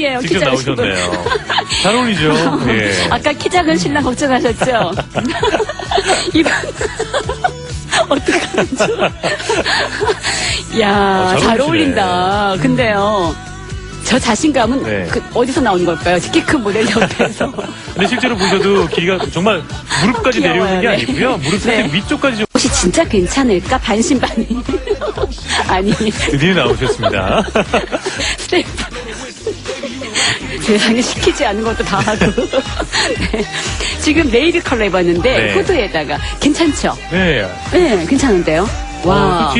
분이에요. 키 직접. 나오셨네요. 잘 어울리죠? 예. 아까 키 작은 신랑 걱정하셨죠? 이분 어떡하면 좋아. 야, 어, 잘 잘. 어울린다. 근데요. 저 자신감은 네. 그 어디서 나오는 걸까요? 키 큰 모델 옆에서. 근데 실제로 보셔도 길이가 정말 무릎까지 귀여워요, 내려오는 게 네. 아니고요. 무릎 살짝 네. 위쪽까지 좀 혹시 진짜 괜찮을까? 반신반의. 아니, 드디어 나오셨습니다. 스태프. 세상에 시키지 않은 것도 다 하고. 네. 지금 네이비 컬러 입었는데, 네. 후드에다가. 괜찮죠? 네. 네, 괜찮은데요? 와. 어,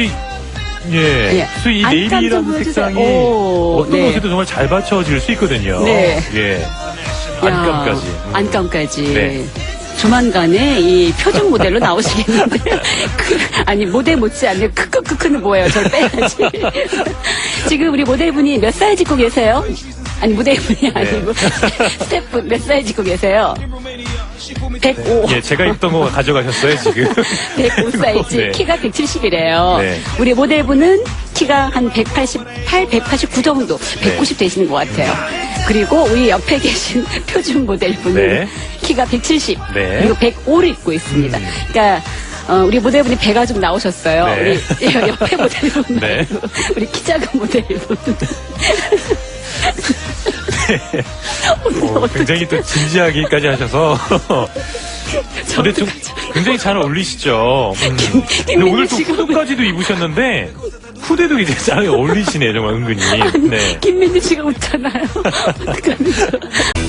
예, 예. 그래서 이 네이비라는. 색상이 오, 어떤 네. 곳에도 정말 잘 받쳐질 수 있거든요. 네. 예. 야, 안감까지. 음. 안감까지. 네. 조만간에 이 표준 모델로 나오시겠는데. 그, 아니, 모델 못지않는 크크크크는 뭐예요? 저를 빼야지. 지금 우리 모델분이 몇 사이즈 입고 계세요? 아니, 모델분이 아니고. 스태프 몇 사이즈 입고 계세요? 105. 예, 제가 입던 거 가져가셨어요, 지금. 105 사이즈, 네. 키가 170이래요. 네. 우리 모델분은 키가 한 188, 189 정도, 190 되시는 것 같아요. 그리고 우리 옆에 계신 표준 모델분은 네. 키가 170, 네. 그리고 105를 입고 있습니다. 그러니까 어, 우리 모델분이 배가 좀 나오셨어요. 네. 우리 옆에 모델분 네. 우리 키 작은 모델분. 어, 굉장히 또 진지하기까지 하셔서. 근데 좀 굉장히 잘 어울리시죠. 음. 근데 오늘 또 후드까지도 입으셨는데, 후드도 이제 잘 어울리시네요, 정말 은근히. 네. 김민지 씨가 웃잖아요.